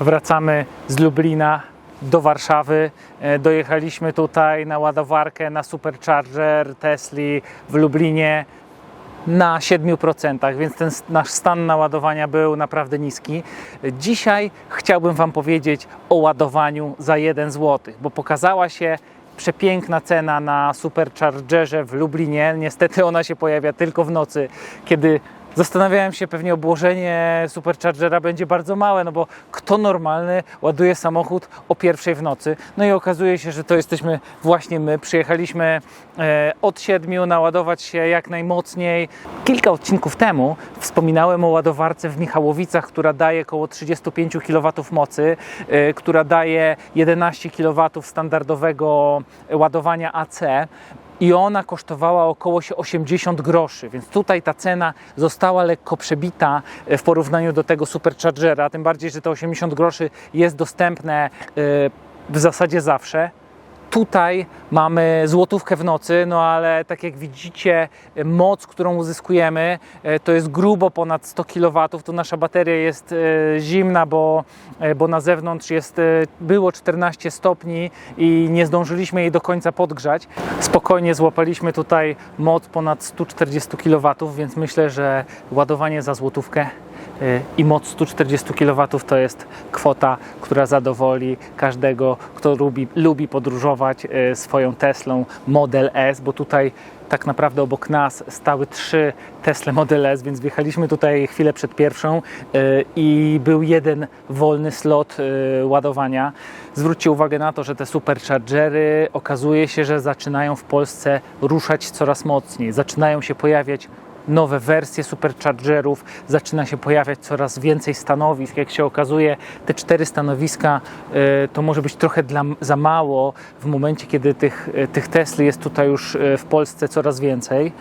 Wracamy z Lublina do Warszawy. E, Dojechaliśmy tutaj na ładowarkę na Supercharger Tesli w Lublinie na 7%, więc ten nasz stan naładowania był naprawdę niski. Dzisiaj chciałbym Wam powiedzieć o ładowaniu za 1 zł, bo pokazała się przepiękna cena na Superchargerze w Lublinie. Niestety ona się pojawia tylko w nocy, kiedy Zastanawiałem się, pewnie obłożenie Superchargera będzie bardzo małe, no bo kto normalny ładuje samochód o pierwszej w nocy? No i okazuje się, że to jesteśmy właśnie my. Przyjechaliśmy e, od siedmiu naładować się jak najmocniej. Kilka odcinków temu wspominałem o ładowarce w Michałowicach, która daje około 35 kW mocy, e, która daje 11 kW standardowego ładowania AC i ona kosztowała około się 80 groszy, więc tutaj ta cena została lekko przebita e, w porównaniu do tego Superchargera, tym bardziej, że te 80 groszy jest dostępne e, w zasadzie zawsze. Tutaj mamy złotówkę w nocy, no ale tak jak widzicie, moc, którą uzyskujemy, e, to jest grubo ponad 100 kW. Tu nasza bateria jest e, zimna, bo, e, bo na zewnątrz jest, było 14 stopni i nie zdążyliśmy jej do końca podgrzać. Spokojnie złapaliśmy tutaj moc ponad 140 kW, więc myślę, że ładowanie za złotówkę i moc 140 kW to jest kwota, która zadowoli każdego, kto lubi, lubi podróżować y, swoją Teslą Model S, bo tutaj tak naprawdę obok nas stały trzy Tesla Model S, więc wjechaliśmy tutaj chwilę przed pierwszą y, i był jeden wolny slot y, ładowania. Zwróćcie uwagę na to, że te superchargery okazuje się, że zaczynają w Polsce ruszać coraz mocniej, zaczynają się pojawiać nowe wersje superchargerów, zaczyna się pojawiać coraz więcej stanowisk. Jak się okazuje, te cztery stanowiska y, to może być trochę dla, za mało w momencie, kiedy tych, y, tych Tesli jest tutaj już y, w Polsce coraz więcej.